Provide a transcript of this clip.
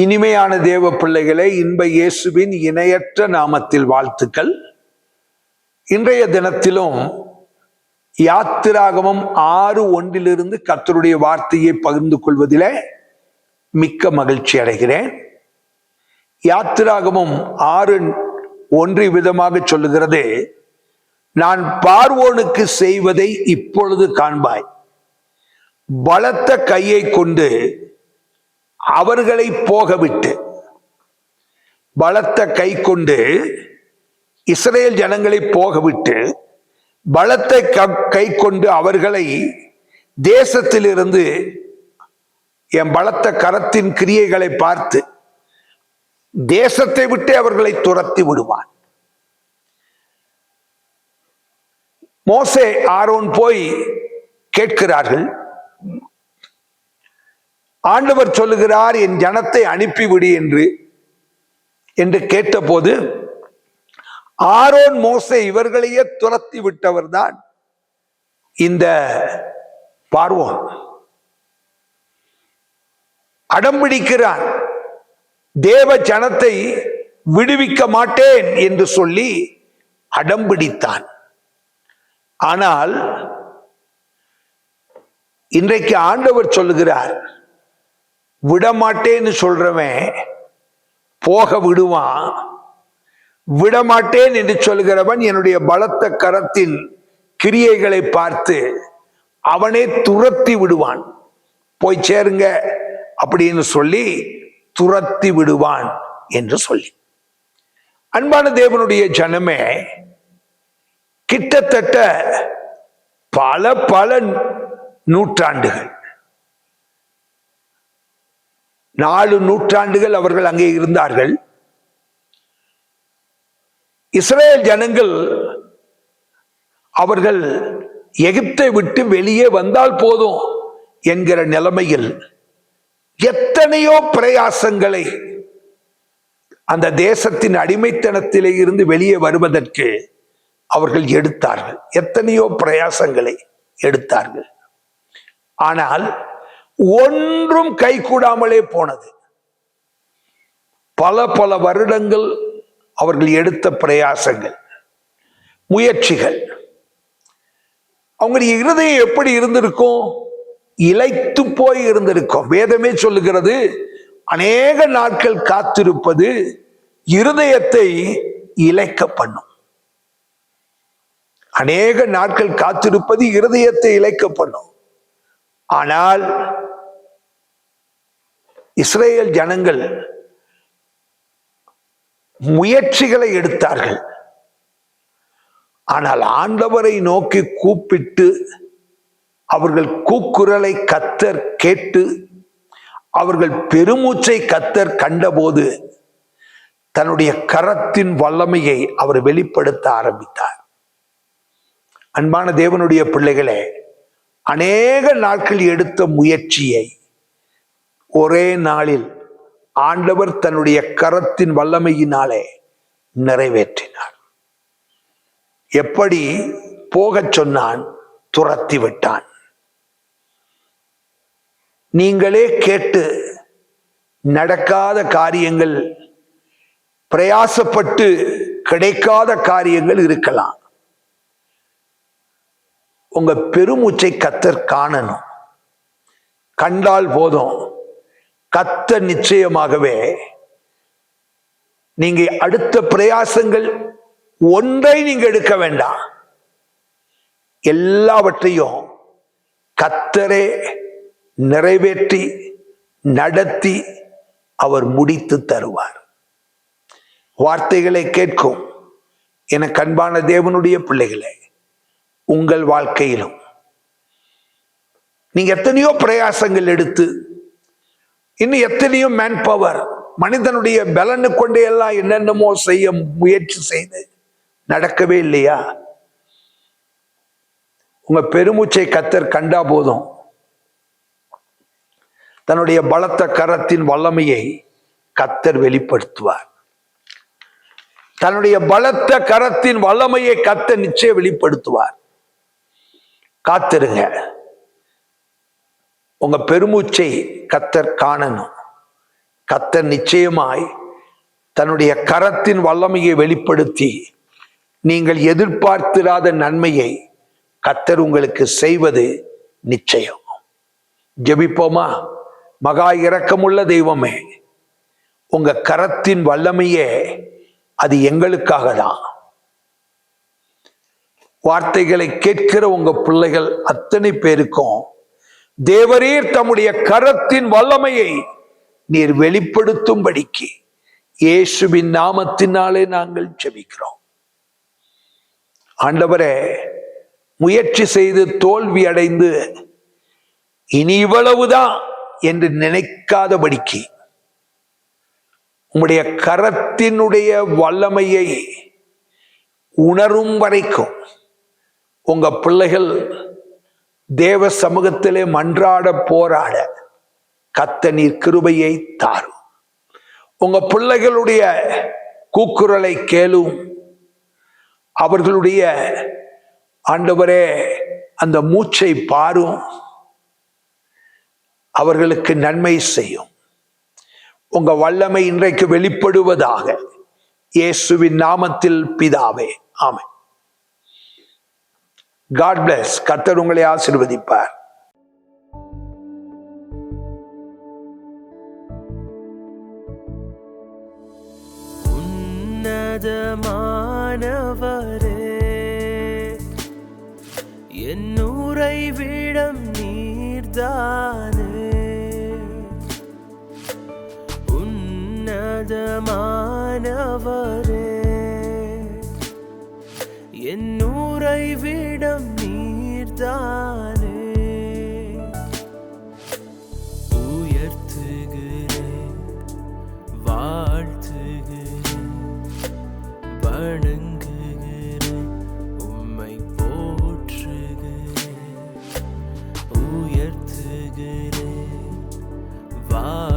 இனிமையான தேவ பிள்ளைகளே இன்ப இயேசுவின் இணையற்ற நாமத்தில் வாழ்த்துக்கள். இன்றைய தினத்திலும் யாத்திராகமம் ஆறு ஒன்றிலிருந்து கர்த்தருடைய வார்த்தையை பகிர்ந்து கொள்வதிலே மிக்க மகிழ்ச்சி அடைகிறேன். யாத்திராகமம் ஆறு ஒன்று விதமாக சொல்லுகிறது நான் பார்வோனுக்கு செய்வதை இப்பொழுது காண்பாய். பலத்த கையை கொண்டு அவர்களை போகவிட்டு பலத்த கை கொண்டு இஸ்ரேல் ஜனங்களை போகவிட்டு பலத்த கை கொண்டு அவர்களை தேசத்திலிருந்து என் பலத்த கரத்தின் கிரியைகளை பார்த்து தேசத்தை விட்டு அவர்களை துரத்தி விடுவான். மோசே ஆரோன் போய் கேட்கிறார்கள். ஆண்டவர் சொல்லுகிறார் என் ஜனத்தை அனுப்பிவிடு என்று என்று கேட்டபோது ஆரோன் மோசை இவர்களையே துரத்தி விட்டவர்தான் இந்த பார்வோன். அடம்பிடிக்கிறான் தேவ ஜனத்தை விடுவிக்க மாட்டேன் என்று சொல்லி அடம்பிடித்தான் ஆனால் இன்றைக்கு ஆண்டவர் சொல்லுகிறார் விடமாட்டேன்னு சொல்றவன் போக விடுவான். விடமாட்டேன் என்று சொல்கிறவன் என்னுடைய பலத்த கரத்தின் கிரியைகளை பார்த்து அவனே துரத்தி விடுவான். போய் சேருங்க அப்படின்னு சொல்லி துரத்தி விடுவான் என்று சொல்லி. அன்பான தேவனுடைய ஜனமே கிட்டத்தட்ட பல பல நூற்றாண்டுகள். நாலு நூற்றாண்டுகள் அவர்கள் அங்கே இருந்தார்கள். இஸ்ரேல் ஜனங்கள் அவர்கள் எகிப்தை விட்டு வெளியே வந்தால் போதும் என்கிற நிலைமையில் எத்தனையோ பிரயாசங்களை அந்த தேசத்தின் அடிமைத்தனத்திலே இருந்து வெளியே வருவதற்கு அவர்கள் எடுத்தார்கள். எத்தனையோ பிரயாசங்களை எடுத்தார்கள். ஆனால் ஒன்றும் கைகூடாமலே போனது. பல பல வருடங்கள் அவர்கள் எடுத்த பிரயாசங்கள் முயற்சிகள். அவங்களுடைய இருதயம் எப்படி இருந்திருக்கும்? இழைத்து போய் இருந்திருக்கும். வேதமே சொல்லுகிறது அநேக நாட்கள் காத்திருப்பது இருதயத்தை இழைக்க பண்ணும். அநேக நாட்கள் காத்திருப்பது இருதயத்தை இழைக்க பண்ணும். ஆனால் இஸ்ரேல் ஜனங்கள் முயற்சிகளை எடுத்தார்கள். ஆனால் ஆண்டவரை நோக்கி கூப்பிட்டு அவர்கள் கூக்குரலை கத்தர் கேட்டு அவர்கள் பெருமூச்சை கத்தர் கண்டபோது தன்னுடைய கரத்தின் வல்லமையை அவர் வெளிப்படுத்த ஆரம்பித்தார். அன்பான தேவனுடைய பிள்ளைகளே அநேக நாட்கள் எடுத்த முயற்சியை ஒரே நாளில் ஆண்டவர் தன்னுடைய கரத்தின் வல்லமையினாலே நிறைவேற்றினார். எப்படி போகச் சொன்னான்? துரத்தி விட்டான். நீங்களே கேட்டு நடக்காத காரியங்கள் பிரயாசப்பட்டு கிடைக்காத காரியங்கள் இருக்கலாம். உங்க பெருமூச்சை கத்தர் காணணும். கண்டால் போதும். கத்த நிச்சயமாகவே நீங்க அடுத்த பிரயாசங்கள் ஒன்றை நீங்க எடுக்க வேண்டாம். எல்லாவற்றையும் கத்தரே நிறைவேற்றி நடத்தி அவர் முடித்து தருவார். வார்த்தைகளை கேட்கும். என கண்பான தேவனுடைய பிள்ளைகளே உங்கள் வாழ்க்கையிலும் நீங்க எத்தனையோ பிரயாசங்கள் எடுத்து இன்னும் எத்தனையோ மேன் பவர் மனிதனுடைய பலனு கொண்டே எல்லாம் என்னென்னமோ செய்ய முயற்சி செய்து நடக்கவே இல்லையா? உங்க பெருமூச்சை கத்தர் கண்டா போதும். தன்னுடைய பலத்த கரத்தின் வல்லமையை கத்தர் வெளிப்படுத்துவார். தன்னுடைய பலத்த கரத்தின் வல்லமையை கத்தர் நிச்சயம் வெளிப்படுத்துவார். காத்திருங்க. உங்க பெருமூச்சை கத்தர் காணணும். கத்தர் நிச்சயமாய் தன்னுடைய கரத்தின் வல்லமையை வெளிப்படுத்தி நீங்கள் எதிர்பார்த்திராத நன்மையை கத்தர் உங்களுக்கு செய்வது நிச்சயம். ஜெபிப்போமா? மகா இரக்கமுள்ள தெய்வமே உங்க கரத்தின் வல்லமையே அது எங்களுக்காக தான் வார்த்தைகளை கேட்கிற உங்க பிள்ளைகள் அத்தனை பேருக்கும் தேவரீர் தம்முடைய கரத்தின் வல்லமையை நீர் வெளிப்படுத்தும்படிக்கு இயேசுவின் நாமத்தினாலே நாங்கள் ஜெபிக்கிறோம். ஆண்டவரே முயற்சி செய்து தோல்வி அடைந்து இனி இவ்வளவுதான் என்று நினைக்காதபடிக்கு உம்முடைய கரத்தினுடைய வல்லமையை உணரும் வரைக்கும் உங்க பிள்ளைகள் தேவ சமூகத்திலே மன்றாட போராட கத்த நீர் கிருபையை தாரும். உங்க பிள்ளைகளுடைய கூக்குரலை கேளும். அவர்களுடைய ஆண்டவரே அந்த மூச்சை பாரும். அவர்களுக்கு நன்மை செய்யும். உங்க வல்லமை இன்றைக்கு வெளிப்படுவதாக இயேசுவின் நாமத்தில் பிதாவே ஆமை காட் பிளஸ் கர்த்தர் உங்களை ஆசிர்வதிப்பார். உன்னதமானவரே என் விடம் நீர்தானே. உன்னதமானவரே फिरे वाह